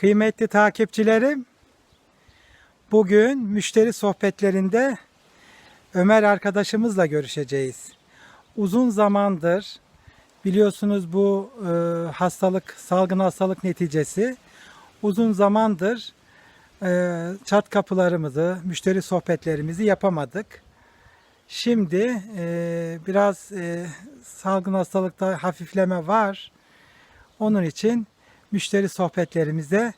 Kıymetli takipçilerim, bugün müşteri sohbetlerinde Ömer arkadaşımızla görüşeceğiz. Uzun zamandır biliyorsunuz bu e, hastalık, salgın hastalık neticesi uzun zamandır e, çat kapılarımızı, müşteri sohbetlerimizi yapamadık. Şimdi e, biraz e, salgın hastalıkta hafifleme var. Onun için müşteri sohbetlerimize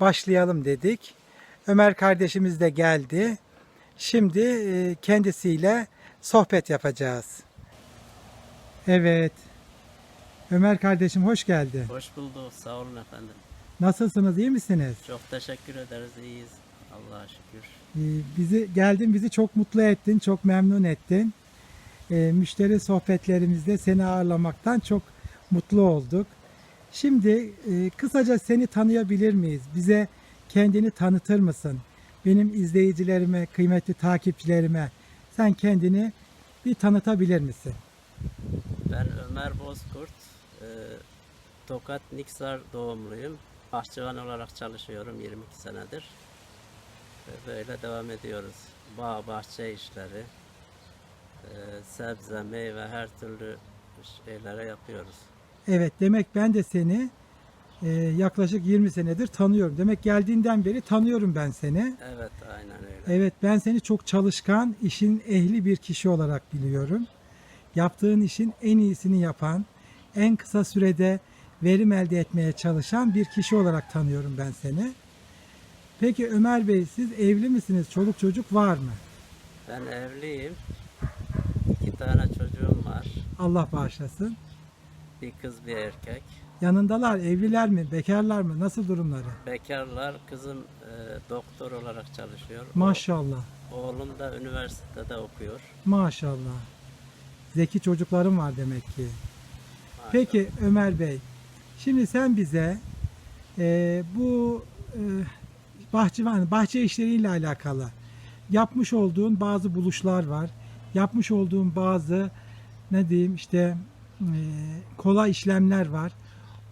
başlayalım dedik. Ömer kardeşimiz de geldi. Şimdi e, kendisiyle sohbet yapacağız. Evet. Ömer kardeşim hoş geldi. Hoş bulduk. Sağ olun efendim. Nasılsınız? iyi misiniz? Çok teşekkür ederiz. İyiyiz. Allah'a şükür. Ee, Bizi geldin, bizi çok mutlu ettin, çok memnun ettin. Ee, müşteri sohbetlerimizde seni ağırlamaktan çok mutlu olduk. Şimdi e, kısaca seni tanıyabilir miyiz? Bize kendini tanıtır mısın? Benim izleyicilerime, kıymetli takipçilerime sen kendini bir tanıtabilir misin? Ben Ömer Bozkurt. Ee, Tokat Niksar doğumluyum. Bahçıvan olarak çalışıyorum 22 senedir. Ve böyle devam ediyoruz. Bağ, bahçe işleri, e, sebze, meyve her türlü şeylere yapıyoruz. Evet, demek ben de seni e, yaklaşık 20 senedir tanıyorum. Demek geldiğinden beri tanıyorum ben seni. Evet, aynen öyle. Evet ben seni çok çalışkan, işin ehli bir kişi olarak biliyorum. Yaptığın işin en iyisini yapan, en kısa sürede verim elde etmeye çalışan bir kişi olarak tanıyorum ben seni. Peki Ömer Bey siz evli misiniz? Çoluk çocuk var mı? Ben evliyim. İki tane çocuğum var. Allah bağışlasın. Bir kız, bir erkek. Yanındalar, evliler mi, bekarlar mı? Nasıl durumları? Bekarlar, kızım e, doktor olarak çalışıyor. Maşallah, Oğlum da üniversitede okuyor. maşallah. Zeki çocuklarım var demek ki. Peki Ömer Bey, şimdi sen bize e, bu e, bahçıvan, bahçe işleriyle alakalı yapmış olduğun bazı buluşlar var. Yapmış olduğun bazı ne diyeyim işte kolay işlemler var.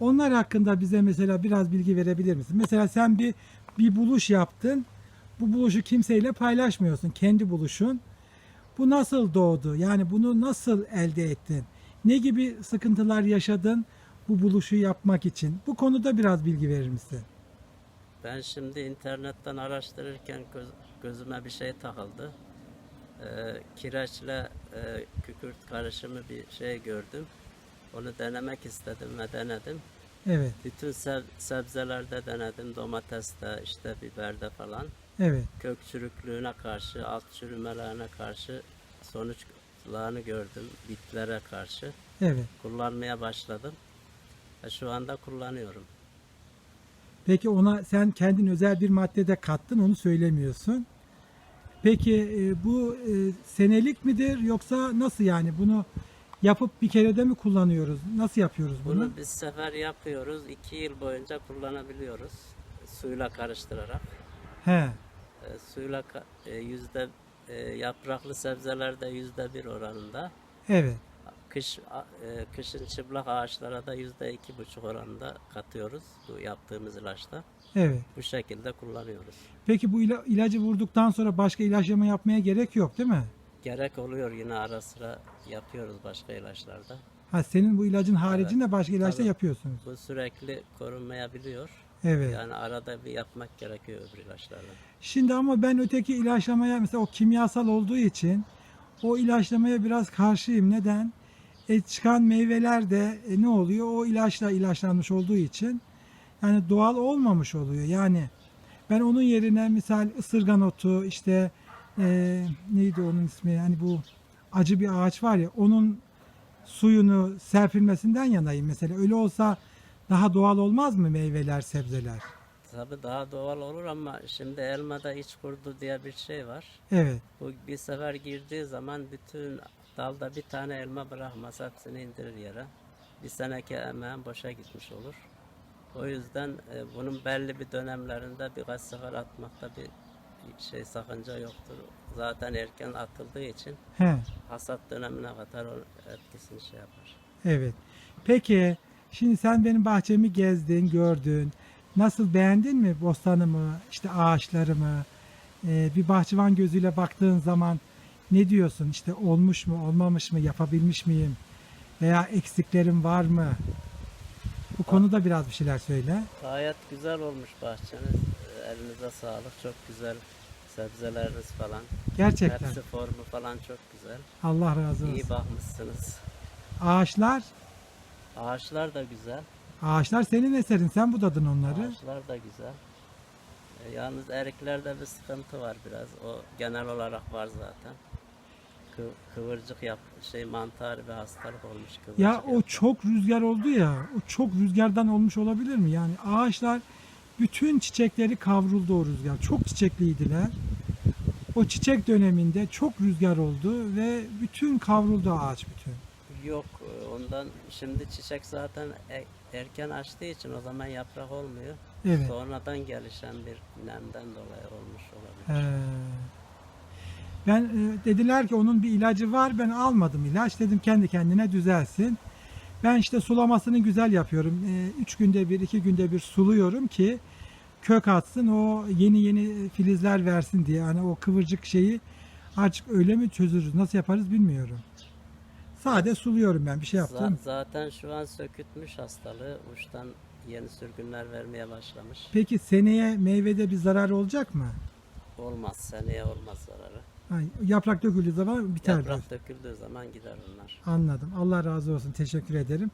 Onlar hakkında bize mesela biraz bilgi verebilir misin? Mesela sen bir bir buluş yaptın. Bu buluşu kimseyle paylaşmıyorsun. Kendi buluşun. Bu nasıl doğdu? Yani bunu nasıl elde ettin? Ne gibi sıkıntılar yaşadın bu buluşu yapmak için? Bu konuda biraz bilgi verir misin? Ben şimdi internetten araştırırken göz- gözüme bir şey takıldı. Ee, kireçle e, kükürt karışımı bir şey gördüm. Onu denemek istedim ve denedim. Evet, Bütün seb- sebzelerde denedim. Domateste, işte biberde falan. evet, Kök çürüklüğüne karşı, alt çürümelerine karşı sonuçlarını gördüm. Bitlere karşı. evet. Kullanmaya başladım. Ve şu anda kullanıyorum. Peki ona sen kendin özel bir madde de kattın onu söylemiyorsun. Peki e, bu e, senelik midir yoksa nasıl yani bunu yapıp bir kerede mi kullanıyoruz? Nasıl yapıyoruz bunu? Bunu biz sefer yapıyoruz. iki yıl boyunca kullanabiliyoruz. Suyla karıştırarak. He, E, suyla ka- e, yüzde e, yapraklı sebzelerde yüzde bir oranında. evet. Kış e, kışın çıplak ağaçlara da yüzde iki buçuk oranında katıyoruz bu yaptığımız ilaçta. Evet. Bu şekilde kullanıyoruz. Peki bu ila- ilacı vurduktan sonra başka ilaçlama yapmaya gerek yok değil mi? Gerek oluyor yine ara sıra yapıyoruz başka ilaçlarda. Ha senin bu ilacın haricinde başka ilaçta Tabii. yapıyorsunuz. Bu sürekli korunmayabiliyor. Evet. Yani arada bir yapmak gerekiyor öbür ilaçlarla. Şimdi ama ben öteki ilaçlamaya mesela o kimyasal olduğu için o ilaçlamaya biraz karşıyım. Neden? E, çıkan meyveler de e, ne oluyor? O ilaçla ilaçlanmış olduğu için yani doğal olmamış oluyor. Yani ben onun yerine misal ısırgan otu işte e, neydi onun ismi? Yani bu acı bir ağaç var ya onun suyunu serpilmesinden yanayım mesela. Öyle olsa daha doğal olmaz mı meyveler, sebzeler? Tabii daha doğal olur ama şimdi elmada iç kurdu diye bir şey var. Evet. Bu bir sefer girdiği zaman bütün dalda bir tane elma bırakmaz hepsini indirir yere. Bir seneki emeğin boşa gitmiş olur. O yüzden e, bunun belli bir dönemlerinde birkaç sefer atmakta bir şey sakınca yoktur. Zaten erken atıldığı için He. hasat dönemine kadar o etkisini şey yapar. Evet. Peki şimdi sen benim bahçemi gezdin, gördün. Nasıl beğendin mi bostanımı, işte ağaçlarımı? Ee, bir bahçıvan gözüyle baktığın zaman ne diyorsun? İşte olmuş mu, olmamış mı, yapabilmiş miyim? Veya eksiklerim var mı? Bu konuda biraz bir şeyler söyle. Gayet güzel olmuş bahçeniz. Elinize sağlık. Çok güzel sebzeleriniz falan. Gerçekten. Hepsi formu falan çok güzel. Allah razı olsun. İyi bakmışsınız. Ağaçlar, Ağaçlar da güzel. ağaçlar senin eserin. Sen budadın onları. Ağaçlar da güzel. Ee, Yalnız eriklerde bir sıkıntı var biraz. O genel olarak var zaten. Kı- kıvırcık yap, şey mantar bir hastalık olmuş kıvırcık. Ya o yaprak. çok rüzgar oldu ya. O çok rüzgardan olmuş olabilir mi? Yani ağaçlar bütün çiçekleri kavruldu o rüzgar. Çok çiçekliydiler. O çiçek döneminde çok rüzgar oldu ve bütün kavruldu ağaç bütün. Yok e, ondan şimdi çiçek zaten e- erken açtığı için o zaman yaprak olmuyor. Evet. Sonradan gelişen bir nemden dolayı olmuş olabilir. Ee, ben e, dediler ki onun bir ilacı var. Ben almadım ilaç. Dedim kendi kendine düzelsin. Ben işte sulamasını güzel yapıyorum. E, üç günde bir, iki günde bir suluyorum ki kök atsın. O yeni yeni filizler versin diye. Hani o kıvırcık şeyi artık öyle mi çözürüz? Nasıl yaparız bilmiyorum. Sade suluyorum ben. Bir şey yaptım. zaten şu an sökütmüş hastalığı. Uçtan yeni sürgünler vermeye başlamış. Peki seneye meyvede bir zarar olacak mı? Olmaz seneye olmaz zararı. Ha, yaprak döküldüğü zaman biter. Yaprak döküldüğü zaman gider onlar. Anladım. Allah razı olsun. Teşekkür ederim.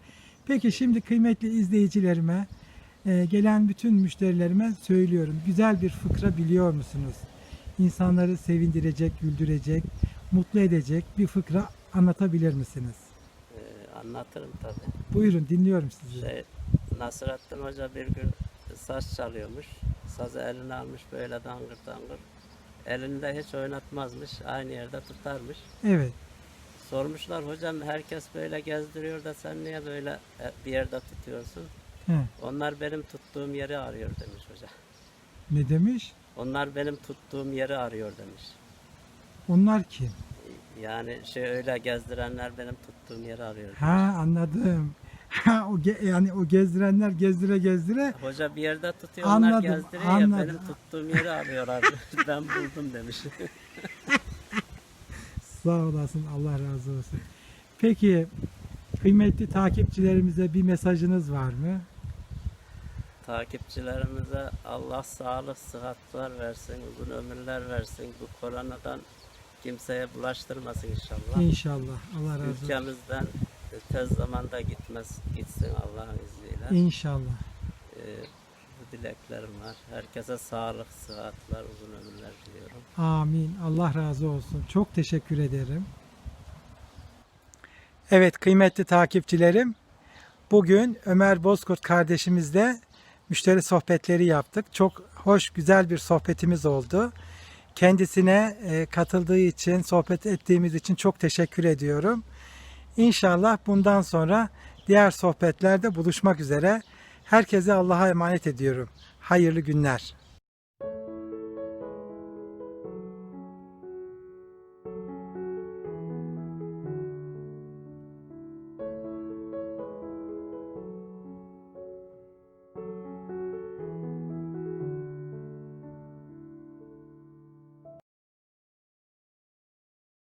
Peki şimdi kıymetli izleyicilerime, e, gelen bütün müşterilerime söylüyorum. Güzel bir fıkra biliyor musunuz? İnsanları sevindirecek, güldürecek, mutlu edecek bir fıkra anlatabilir misiniz? Ee, anlatırım tabi. Buyurun dinliyorum sizi. Şey, Nasrettin Hoca bir gün saz çalıyormuş. Sazı eline almış böyle dangır dangır. Elinde hiç oynatmazmış. Aynı yerde tutarmış. Evet. Sormuşlar hocam herkes böyle gezdiriyor da sen niye böyle e, bir yerde tutuyorsun? He. Onlar benim tuttuğum yeri arıyor demiş hoca. Ne demiş? Onlar benim tuttuğum yeri arıyor demiş. Onlar kim? Yani şey öyle gezdirenler benim tuttuğum yeri arıyor. demiş. Ha anladım. Ha, o ge- yani o gezdirenler gezdire gezdire Hoca bir yerde tutuyor Anladım, onlar gezdiriyor ya anladım. benim tuttuğum yeri arıyorlar. ben buldum demiş. Sağ olasın. Allah razı olsun. Peki kıymetli takipçilerimize bir mesajınız var mı? Takipçilerimize Allah sağlık, sıhhatler versin, uzun ömürler versin. Bu koronadan kimseye bulaştırmasın inşallah. İnşallah. Allah razı olsun. Ülkemizden tez zamanda gitmez, gitsin Allah'ın izniyle. İnşallah. Ee, bu dileklerim var. Herkese sağlık, sıhhatler, uzun ömürler diliyorum. Amin. Allah razı olsun. Çok teşekkür ederim. Evet kıymetli takipçilerim. Bugün Ömer Bozkurt kardeşimizle müşteri sohbetleri yaptık. Çok hoş, güzel bir sohbetimiz oldu. Kendisine e, katıldığı için, sohbet ettiğimiz için çok teşekkür ediyorum. İnşallah bundan sonra diğer sohbetlerde buluşmak üzere. Herkese Allah'a emanet ediyorum. Hayırlı günler.